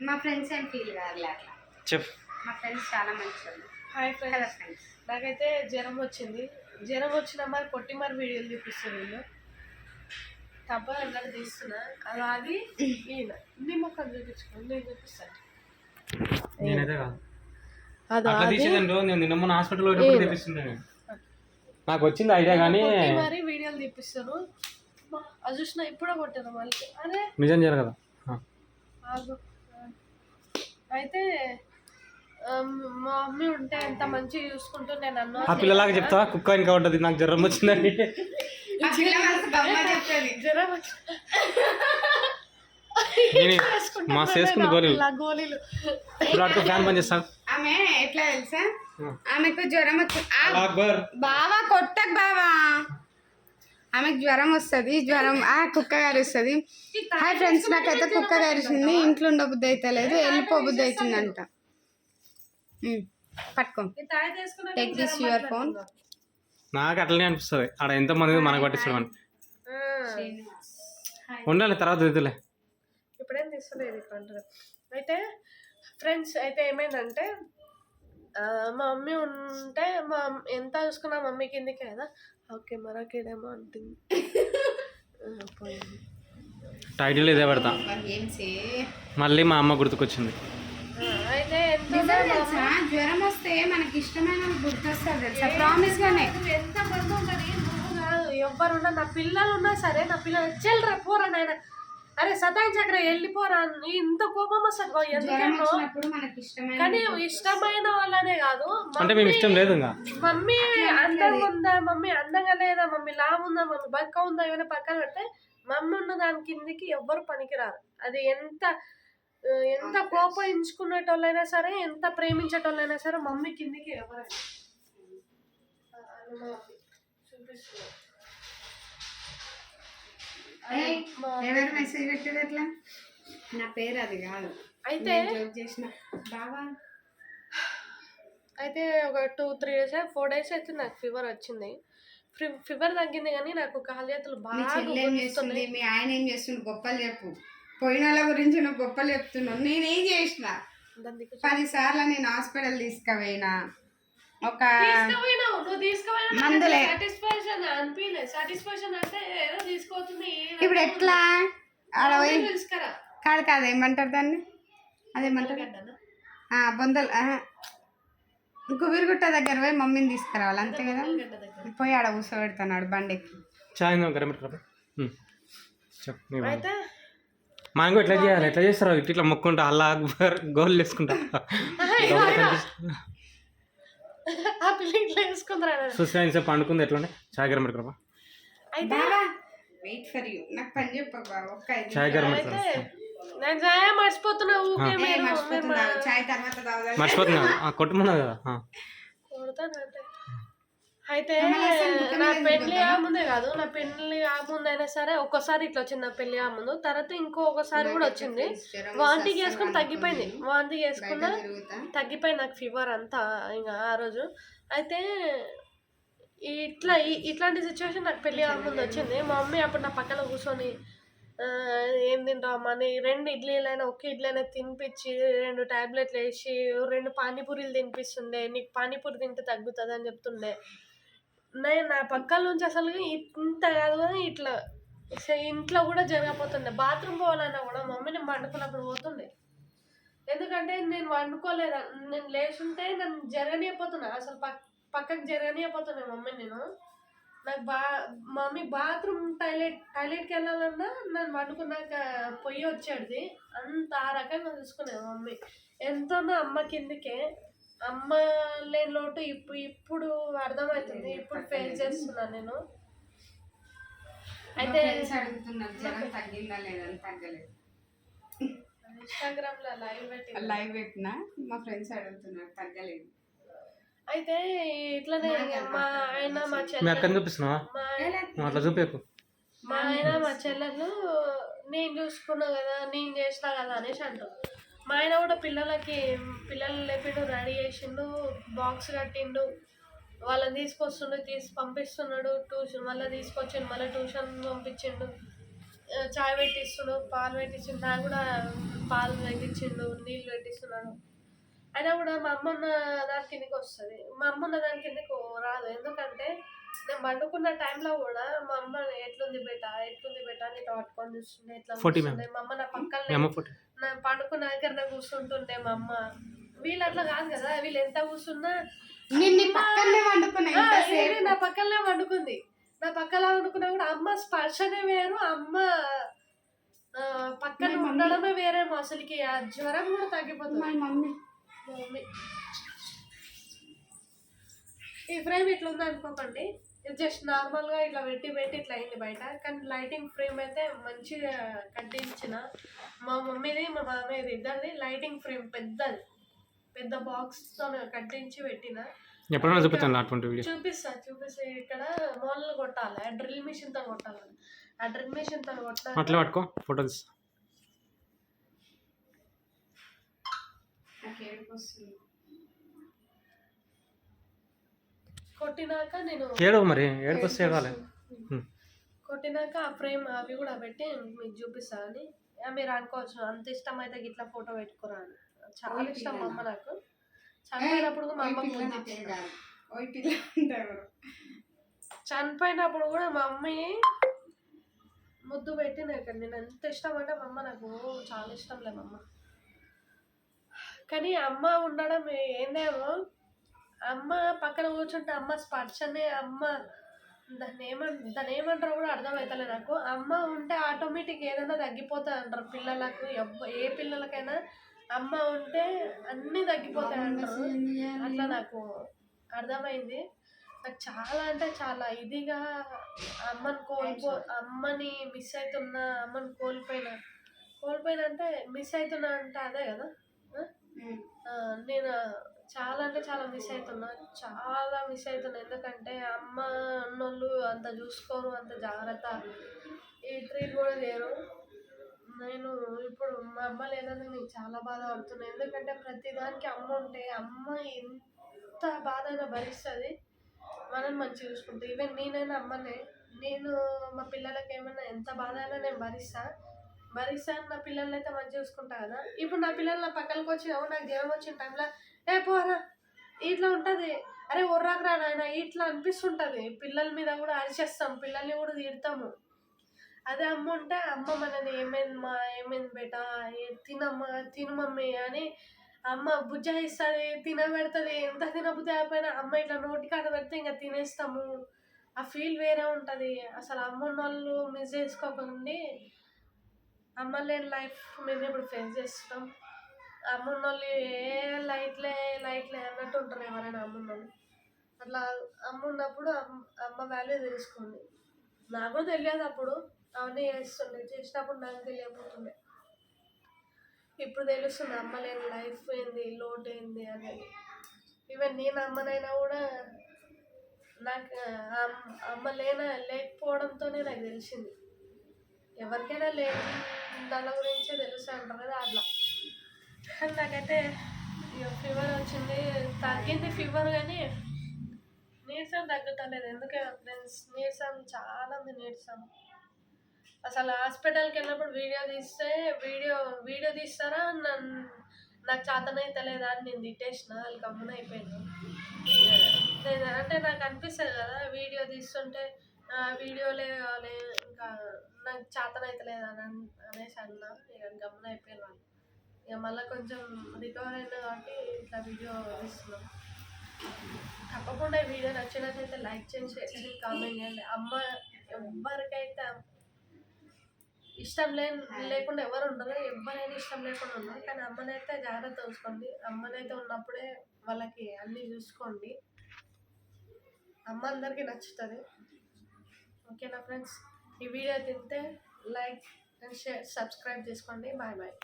మా ఫ్రెండ్స్ ఏం ఫీల్ కాదులే అట్లా. చెప్పు. మా ఫ్రెండ్స్ చాలా మంచి వాళ్ళు హాయ్ ఫ్రెండ్స్. ఫ్రెండ్స్ నాకైతే జ్వరం వచ్చింది. జ్వరం వచ్చిన మరి కొట్టి మరి వీడియోలు చూపిస్తారు వీళ్ళు. తప్ప అన్నట్టు తీస్తున్నా. అది అది ఈయన. నీ మొక్కలు చూపించుకోండి నేను చూపిస్తాను. నేనైతే కాదు. అది అట్లా తీసేదండి రోజు నేను నిన్న మొన్న హాస్పిటల్ పోయినప్పుడు తెప్పిస్తుండే నేను. నాకు వచ్చింది ఐడియా కానీ కొట్టి మరి వీడియోలు తీపిస్తారు అది చూసిన ఇప్పుడే కొట్టాను మళ్ళీ అరే. నిజం జరగదు. ఆగు. అయితే మా మమ్మీ ఉంటే ఎంత మంచిగా చూసుకుంటుండే నన్ను ఆ పిల్లలాగా చెప్తా కుక్క ఇంకా ఉంటుంది నాకు జ్వరం వచ్చిందని. ఆ పిల్ల మస్తు గమ్మ చెప్తుంది జ్వరం వచ్చి నేను మా చేసుకుంది గోళీలు ఇలా గోళీలు ఇప్పుడు అడుగు ఫ్యాన్ పని చేస్తాను ఆమె ఎట్లా తెలుసా? ఆమెకు జ్వరం వచ్చి ఆ, అక్బర్. బావా కొట్టకు బావా. ఆమెకు జ్వరం వస్తుంది జ్వరం ఆ కుక్క గారిస్తుంది. హాయ్ ఫ్రెండ్స్ నాకైతే కుక్క గారిస్తుంది ఇంట్లో ఉండ బుద్ధి అయితే లేదు వెళ్ళిపో బుద్ధి అవుతుందంట పట్టుకో. ఈ తాయి తీసుకున్నా టేక్ దిస్ యువర్ ఫోన్ నాకు అట్లనే అనిపిస్తుంది. ఆడ ఎంత మంది మనకు పట్టించడం అని. ఉండాలి తర్వాత దిద్దులే. ఇప్పుడేం ఇక్కడ అంటారు. అయితే ఫ్రెండ్స్ అయితే ఏమైందంటే మా మమ్మీ ఉంటే మా ఎంత చూసుకున్నా మమ్మీ కిందికి కదా. ఓకే మరొకేడేమో అంటుంది. ఆ, పోయింది టైటిల్ ఇదే పెడతా. మళ్ళీ మా అమ్మ గుర్తుకొచ్చింది. ఆ, అయితే తెలుసా? జ్వరం వస్తే మనకి ఇష్టమైన గుర్తొస్తుంది తెలుసా? ప్రామిస్ గానే. ఎంత నువ్వు కాదు ఎవ్వరున్నా నా పిల్లలు ఉన్నా సరే నా పిల్లలు చెల్లరా పోరా నాయన. అరే సతాయించకరా వెళ్ళిపోరా అని ఇంత కోపం వస్తుంది ఇష్టమైన కానీ ఇష్టమైన వాళ్ళనే కాదు అంటే మేము ఇష్టం లేదు మమ్మీ అందంగా ఉందా? మమ్మీ అందంగా లేదా? మమ్మీ లావు ఉందా? మమ్మీ బక్క ఉందా? ఇవన్నీ పక్కన పెడితే మమ్మీ ఉన్న దాని కిందికి ఎవ్వరు పనికిరారు. అది ఎంత ఎంత కోపయించుకునేటోళ్ళైనా సరే ఎంత ప్రేమించేటోళ్ళైనా సరే మమ్మీ కిందికి ఎవరైనా ఆ, ఎవరు మెసేజ్ పెట్టేది ఎట్లా నా పేరు అది కాదు. అయితే చేసిన. బావా. అయితే ఒక two three days four days అయితే నాకు ఫీవర్ వచ్చింది. ఫీవర్ తగ్గింది కానీ నాకు కాలు చేతులు మీ బాగా చెల్లి ఏం చేస్తుంది? మీ ఆయన ఏం చేస్తుంది గొప్పలు చెప్పు. పోయిన వాళ్ళ గురించి నువ్వు గొప్పలు చెప్తున్నావు. నేనేం చేసిన? దానికి పది సార్లు నేను హాస్పిటల్ తీసుకుపోయినా. ఒక మందులే. సాటిస్ఫాక్షన్ అనిపించలేదు సాటిస్ఫాక్షన్ అంటే ఏదో తీసుకోతుంది ఇప్పుడు ఎట్లా? ఆడ పోయి తీసుకురా కాదు కాదు ఏమంటారు దాన్ని? అదేమంటారు? బొందలు ఆహా. గుబిరిగుట్ట దగ్గర పోయి మమ్మీని తీసుకురావాలి అంతే కదా? పోయి ఆడ కూర్చోబెడుతున్నాడు బండికి. చాయ్. అయితే? మాకు ఎట్లా చేయాలి? ఎట్లా చేస్తారు ఇట్లా ఇట్లా మొక్కుంటా అల్లా గోల్ వేసుకుంటా. కనిపిస్తుంది. ఆ పిల్ల ఇట్లా వేసుకుందిరా ఇంతసేపు పండుకుంది ఎట్లా చాయ్ గరం పెట్టుకోరా అయితే వెయిట్ ఫర్ యూ నాకు పని ఒక్క ఐదు గరం అయితే నేను జాయ మర్చిపోతున్నా ఊకే ఏ, మీరు మర్చిపోతున్నా చాయ్ తర్వాత తాగుదాం. మర్చిపోతున్నా కదా? ఆ. కొడతానంటే అయితే నా పెళ్ళి ముందే కాదు నా పెళ్ళి ముందు అయినా సరే ఒక్కసారి ఇట్లా వచ్చింది నా పెళ్ళి ముందు తర్వాత ఇంకో ఒకసారి కూడా వచ్చింది. వాంతి చేసుకుని తగ్గిపోయింది. వాంతి చేసుకున్నా తగ్గిపోయింది నాకు ఫీవర్ అంతా ఇంకా ఆ రోజు. అయితే ఇట్లా ఇట్లాంటి సిచ్యువేషన్ నాకు పెళ్ళి ముందు వచ్చింది. మా మమ్మీ అప్పుడు నా పక్కన కూర్చొని ఏం తింటామా అని రెండు ఇడ్లీలైనా ఒక ఇడ్లీ అయినా తినిపించి రెండు టాబ్లెట్లు వేసి రెండు పానీపూరీలు తినిపిస్తుండే. నీకు పానీపూరి తింటే తగ్గుతుంది అని చెప్తుండే. నేను నా పక్కల నుంచి అసలు ఇంత కాదు కానీ ఇట్లా ఇంట్లో కూడా జరగపోతుండే. బాత్రూమ్ పోవాలన్నా కూడా మమ్మీ నేను పండుకున్నప్పుడు పోతుండే. ఎందుకంటే నేను వండుకోలేదు? నేను లేచుంటే నన్ను జరగనియపోతున్నా అసలు పక్ పక్కకు జరగనియపోతున్నా మమ్మీ నేను. నాకు బా మమ్మీ బాత్రూమ్ టాయిలెట్ టాయిలెట్కి వెళ్ళాలన్నా నన్ను వండుకున్నాక పొయ్యి వచ్చేది అంత ఆ రకంగా చూసుకునేది మమ్మీ. ఎంతోనో అమ్మ కిందకే అమ్మ లేని లోటు ఇప్పుడు ఇప్పుడు అర్థమవుతుంది. ఇప్పుడు ఫేస్ చేస్తున్నాను నేను. అయితే జ్వరం తగ్గిందా లేదని తగ్గలేదు. ఇన్స్టాగ్రామ్లో లైవ్ పెట్టి లైవ్ పెట్టినా మా ఫ్రెండ్స్ అడుగుతున్నారు తగ్గలేదు. అయితే ఇట్లనే మా ఆయన మా చెల్లెలు అక్కని చూపిస్తున్నావా? అట్లా చూపేకు మా ఆయన మా చెల్లెలు నేను చూసుకున్నా కదా నేను చేసినా కదా అనేసి అంటారు. మా ఆయన కూడా పిల్లలకి పిల్లలు లేపిండు రెడీ చేసిండు బాక్స్ కట్టిండు. వాళ్ళని తీసుకొస్తుండు తీసి పంపిస్తున్నాడు ట్యూషన్ మళ్ళీ తీసుకొచ్చిండు మళ్ళీ ట్యూషన్ పంపించిండు. చాయ్ పెట్టిస్తుండు పాలు పెట్టించిండు. నాకు కూడా పాలు పెట్టించిండు నీళ్ళు పెట్టిస్తున్నాడు. అయినా కూడా మా అమ్మ ఉన్న దాని కిందకి వస్తుంది? మా అమ్మ ఉన్న దాని కిందకి రాదు? ఎందుకంటే నేను పండుకున్న టైంలో కూడా మా అమ్మ ఎట్లుంది బేట? ఎట్లుంది బేట అని ఇట్లా పట్టుకొని చూస్తుండే ఎట్లా. మా అమ్మ నా పక్కనే నా పండుకున్న దగ్గర కూర్చుంటుండే మా అమ్మ. వీళ్ళు అట్లా కాదు కదా వీళ్ళు ఎంత కూర్చున్నా నిన్ను నీ పక్కనే వండుకుంది నా పక్కన వండుకున్నా కూడా అమ్మ స్పర్శనే వేరు అమ్మ పక్కన ఉండడమే వేరేమో అసలుకి. ఆ జ్వరం కూడా తగ్గిపోతుంది. మమ్మీ. ఈ ఫ్రేమ్ ఇట్లా ఉంది అనుకోకండి. ఇది జస్ట్ నార్మల్గా ఇట్లా పెట్టి పెట్టి ఇట్లా అయింది బయట. కానీ లైటింగ్ ఫ్రేమ్ అయితే మంచిగా కట్టించిన. మా మమ్మీది మా మామయ్యది ఇద్దరిది లైటింగ్ ఫ్రేమ్ పెద్దది. పెద్ద బాక్స్తో కట్టించి పెట్టిన. ఎప్పుడైనా చూపించాను అటువంటి వీడియో చూపిస్తా చూపిస్తా. ఇక్కడ మోళ్ళు కొట్టాలి. ఆ డ్రిల్ మిషన్తో కొట్టాలి. ఆ డ్రిల్ మిషన్తో కొట్టాలి. అట్లా పట్టుకో ఫోటో తీస్తా నాకు ఏడుపు వస్తుంది. కొట్టినాక నేను ఏడవ మరి? ఏడవాలి. కొట్టినాక ఆ ఫ్రేమ్ అవి కూడా పెట్టి మీకు చూపిస్తా అని. మీరు అనుకోవచ్చు అంత ఇష్టం అయితే ఇట్లా ఫోటో పెట్టుకురా అని. చాలా ఇష్టం మా అమ్మ నాకు. చనిపోయినప్పుడు కూడా మా అమ్మ చనిపోయినప్పుడు కూడా మా అమ్మ ముద్దు పెట్టి నాకు నేను ఎంత ఇష్టం అంటే మా అమ్మ నాకు చాలా ఇష్టంలే మా అమ్మ. కానీ అమ్మ ఉండడం ఏందేమో? అమ్మ పక్కన కూర్చుంటే అమ్మ స్పర్శనే అమ్మ. దాన్ని ఏమన్ దాన్ని ఏమంటారో కూడా అర్థమవుతలే నాకు. అమ్మ ఉంటే ఆటోమేటిక్ ఏదైనా తగ్గిపోతాయి అంటారు పిల్లలకు ఏ పిల్లలకైనా. అమ్మ ఉంటే అన్నీ తగ్గిపోతాయి అంటారు. అట్లా నాకు అర్థమైంది. నాకు చాలా అంటే చాలా ఇదిగా అమ్మని కోల్పో అమ్మని మిస్ అవుతున్నా అమ్మని కోల్పోయినా. కోల్పోయినా అంటే మిస్ అవుతున్నా అంటే అదే కదా. నేను చాలా అంటే చాలా మిస్ అవుతున్నా చాలా మిస్ అవుతున్నా ఎందుకంటే అమ్మ అన్నోళ్ళు అంత చూసుకోరు అంత జాగ్రత్త. ఈ ట్రీట్ కూడా లేరు నేను ఇప్పుడు మా అమ్మ లేదని నేను చాలా బాధపడుతున్నాను ఎందుకంటే ప్రతిదానికి అమ్మ ఉంటే అమ్మ ఎంత బాధ అయినా భరిస్తుంది. మనం మంచిగా చూసుకుంటే ఈవెన్ నేనైనా అమ్మనే. నేను మా పిల్లలకి ఏమైనా ఎంత బాధ అయినా నేను భరిస్తాను భరిస్తా నా పిల్లల్ని అయితే మంచి చూసుకుంటా కదా? ఇప్పుడు నా పిల్లలు నా పక్కలకు వచ్చి "అవును, నాకు జ్వరం వచ్చిన టైంలో ఏ పోరా ఇట్లా ఉంటుంది. అరే ఒర్రాకరా నాయన ఇట్లా అనిపిస్తుంటుంది. పిల్లల మీద కూడా అరిచేస్తాం పిల్లల్ని కూడా తిడతాము. అదే అమ్మ ఉంటే అమ్మ మనని ఏమైంది మా ఏమైంది బేటా? ఏ- తిను మమ్మీ అని అమ్మ బుజ్జాయిస్తుంది తినబెడుతుంది. ఎంత తినబుద్ధి అయిపోయినా అమ్మ ఇట్లా నోటి కాడ పెడితే ఇంకా తినేస్తాము. ఆ ఫీల్ వేరే ఉంటుంది. అసలు అమ్మ ఉన్న వాళ్ళు మిస్ చేసుకోకండి అమ్మ లేని లైఫ్ మేము ఇప్పుడు ఫేస్ చేస్తున్నాం. అమ్మున్న వాళ్ళు ఏ లైట్లే లైట్లే అన్నట్టు ఉంటారు ఎవరైనా అమ్మ వాళ్ళు అట్లా అమ్మ ఉన్నప్పుడు అమ్మ వాల్యూ తెలుసుకోండి. నాకు కూడా తెలియదు అప్పుడు. అవన్నీ చేస్తుండే. చేసినప్పుడు నాకు తెలియకపోతుండే. ఇప్పుడు తెలుస్తుంది అమ్మ లేని లైఫ్ ఏంది లోటు ఏంది అనేది. ఈవెన్ నేను అమ్మనైనా కూడా నాకు అమ్మ- లేన లేకపోవడంతోనే నాకు తెలిసింది. ఎవరికైనా లేదు దాని గురించే తెలుసు అంటారు కదా అట్లా. నాకైతే ఫీవర్ వచ్చింది. తగ్గింది ఫీవర్ కానీ నీరసం తగ్గుతలేదు. ఎందుకే ఫ్రెండ్స్ నీరసం చాలా ఉంది నీరసం. అసలు హాస్పిటల్కి వెళ్ళినప్పుడు వీడియో తీస్తే వీడియో వీడియో తీస్తారా? నన్ను నాకు చేతనైతే లేదా అని నేను తిట్టేసిన. వాళ్ళు గమ్మున అయిపోయింది. నేను అంటే నాకు అనిపిస్తుంది కదా వీడియో తీస్తుంటే వీడియోలే కావాలి ఇంకా నాకు చేతనైతలేదు అని అనేసి అన్నా. ఇక గమ్మున అయిపోయాను వాళ్ళు ఇక మళ్ళీ కొంచెం రికవర్ అయినా కాబట్టి ఇట్లా వీడియో ఇస్తున్నాం తప్పకుండా వీడియో నచ్చినట్లయితే లైక్ చేయండి షేర్ చేయండి కామెంట్ చేయండి. అమ్మ ఎవరికైతే ఇష్టం లేని లేకుండా ఎవరు ఉండరు. ఎవరైనా ఇష్టం లేకుండా ఉండరు. కానీ అమ్మనైతే జాగ్రత్త చూసుకోండి అమ్మనైతే ఉన్నప్పుడే వాళ్ళకి అన్నీ చూసుకోండి. అమ్మ అందరికీ నచ్చుతుంది. ఓకేనా ఫ్రెండ్స్ ఈ వీడియో తింటే లైక్ అండ్ షేర్ సబ్స్క్రైబ్ చేసుకోండి. Bye bye.